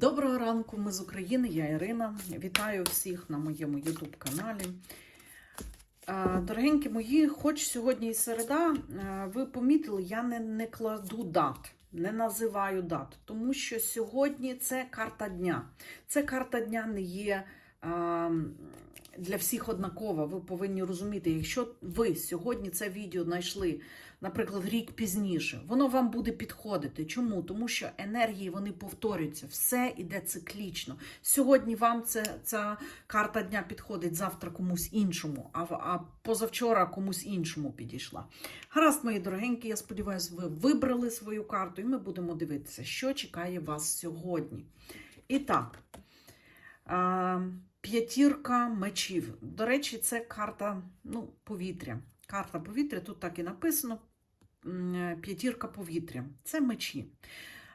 Доброго ранку, ми з України, я Ірина. Вітаю всіх на моєму YouTube каналі. Е, Дорогенькі мої, хоч сьогодні і середа, ви помітили, я не, не кладу дат, не називаю дат, тому що сьогодні це карта дня. Це карта дня не є для всіх однакова. Ви повинні розуміти, якщо ви сьогодні це відео знайшли, наприклад, рік пізніше, воно вам буде підходити. Чому? Тому що енергії вони повторюються, все іде циклічно. Сьогодні вам це, ця карта дня підходить, завтра комусь іншому, а, а позавчора комусь іншому підійшла. Гаразд, мої дорогенькі, я сподіваюся, ви вибрали свою карту, і ми будемо дивитися, що чекає вас сьогодні. І так. П'ятірка мечів. До речі, це карта ну, повітря. Карта повітря, тут так і написано. П'ятірка повітря. Це мечі.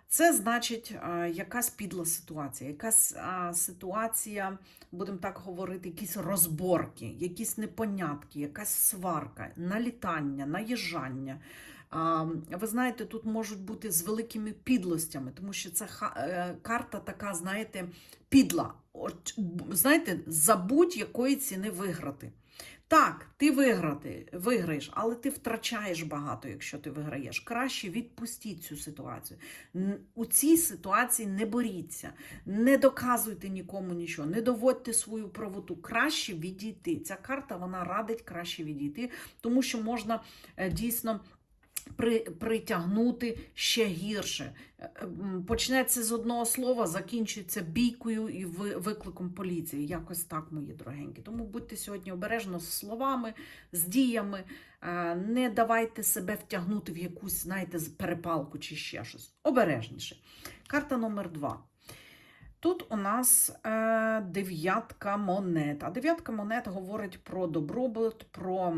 Це значить якась підла ситуація, якась ситуація, будемо так говорити, якісь розборки, якісь непонятки, якась сварка, налітання, наїжджання. Ви знаєте, тут можуть бути з великими підлостями, тому що це карта така, знаєте, підла. Знаєте, за будь-якої ціни виграти. Так, ти виграти, виграєш, але ти втрачаєш багато, якщо ти виграєш. Краще відпустіть цю ситуацію. У цій ситуації не боріться, не доказуйте нікому нічого, не доводьте свою правоту. Краще відійти. Ця карта вона радить краще відійти, тому що можна е, дійсно. При, притягнути ще гірше. Е, Почнеться з одного слова, закінчується бійкою і ви- викликом поліції. Якось так, мої дорогенькі. Тому будьте сьогодні обережно з словами, з діями. Е, Не давайте себе втягнути в якусь, знаєте, перепалку чи ще щось. Обережніше. Карта номер два. Тут у нас е, дев'ятка монет. А дев'ятка монет говорить про добробут, про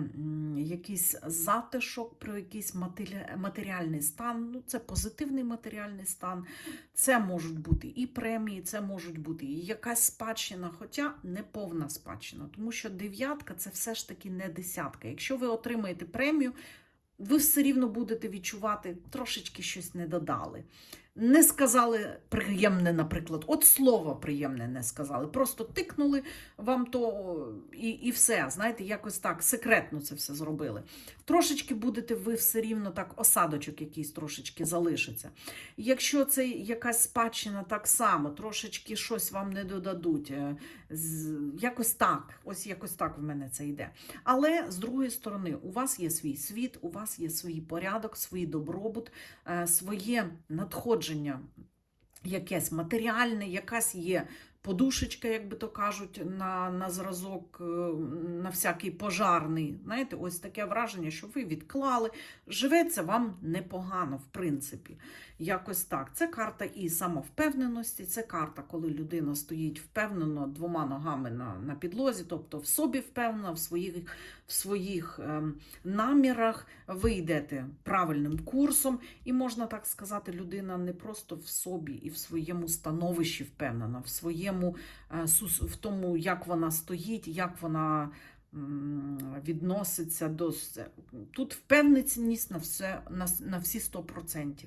якийсь затишок, про якийсь матері- матеріальний стан. Ну, це позитивний матеріальний стан. Це можуть бути і премії, це можуть бути і якась спадщина, хоча не повна спадщина, тому що дев'ятка це все ж таки не десятка. Якщо ви отримаєте премію, ви все рівно будете відчувати, трошечки щось не додали. Не сказали приємне, наприклад, от слово приємне не сказали. Просто тикнули вам то і, і все. Знаєте, якось так секретно це все зробили. Трошечки будете ви все рівно так, осадочок якийсь трошечки залишиться. Якщо це якась спадщина, так само, трошечки щось вам не додадуть. Е, Якось так, ось якось так в мене це йде. Але з другої сторони, у вас є свій світ, у вас є свій порядок, свій добробут, е, своє надходження якесь матеріальне, якась є подушечка, як би то кажуть, на, на зразок, е, на всякий пожарний. Знаєте, ось таке враження, що ви відклали. Живеться вам непогано, в принципі. Якось так. Це карта і самовпевненості, це карта, коли людина стоїть впевнено двома ногами на, на підлозі, тобто в собі впевнена, в своїх, в своїх ем, намірах, ви йдете правильним курсом, і можна так сказати, людина не просто в собі і в своєму становищі впевнена, в своєму е, в тому, як вона стоїть, як вона відноситься до тут впевненість на все на, на всі 100%.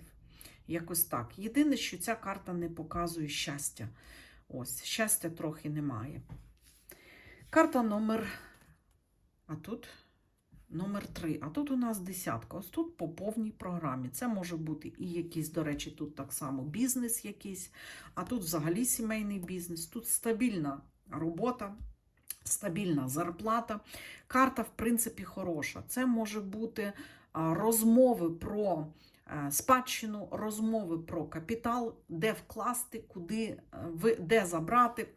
Якось так. Єдине, що ця карта не показує щастя. Ось, щастя трохи немає. Карта номер. А тут номер 3. А тут у нас десятка. Ось тут по повній програмі. Це може бути і якийсь, до речі, тут так само бізнес якийсь, а тут взагалі сімейний бізнес. Тут стабільна робота, стабільна зарплата. Карта, в принципі, хороша. Це може бути розмови про е, спадщину, розмови про капітал, де вкласти, куди, е, де забрати.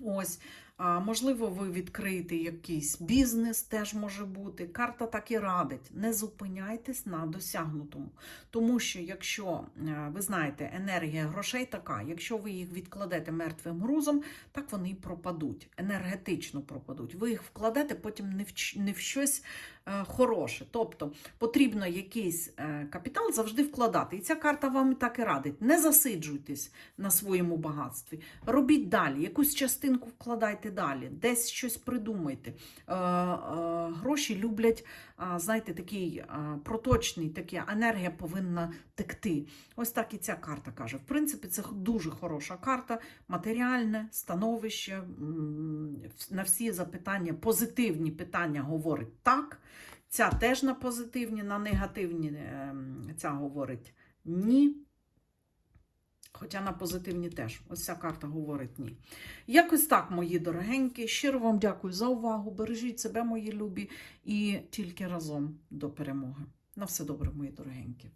Ось, можливо, ви відкриєте якийсь бізнес, теж може бути. Карта так і радить. Не зупиняйтесь на досягнутому. Тому що, якщо е, ви знаєте, енергія грошей така, якщо ви їх відкладете мертвим грузом, так вони і пропадуть, енергетично пропадуть. Ви їх вкладете потім не в, не в щось е, хороше. Тобто потрібно якийсь е, капітал завжди вкладати. І ця карта вам так і радить. Не засиджуйтесь на своєму багатстві. Робіть далі. Якусь частинку вкладайте давайте далі, десь щось придумайте. Е, е, гроші люблять, знаєте, такий проточний, така енергія повинна текти. Ось так і ця карта каже. В принципі, це дуже хороша карта, матеріальне становище. На всі запитання, позитивні питання говорить так. Ця теж на позитивні, на негативні ем, ця говорить ні. Хоча на позитивні теж. Ось ця карта говорить ні. Якось так, мої дорогенькі. Щиро вам дякую за увагу. Бережіть себе, мої любі, і тільки разом до перемоги. На все добре, мої дорогенькі.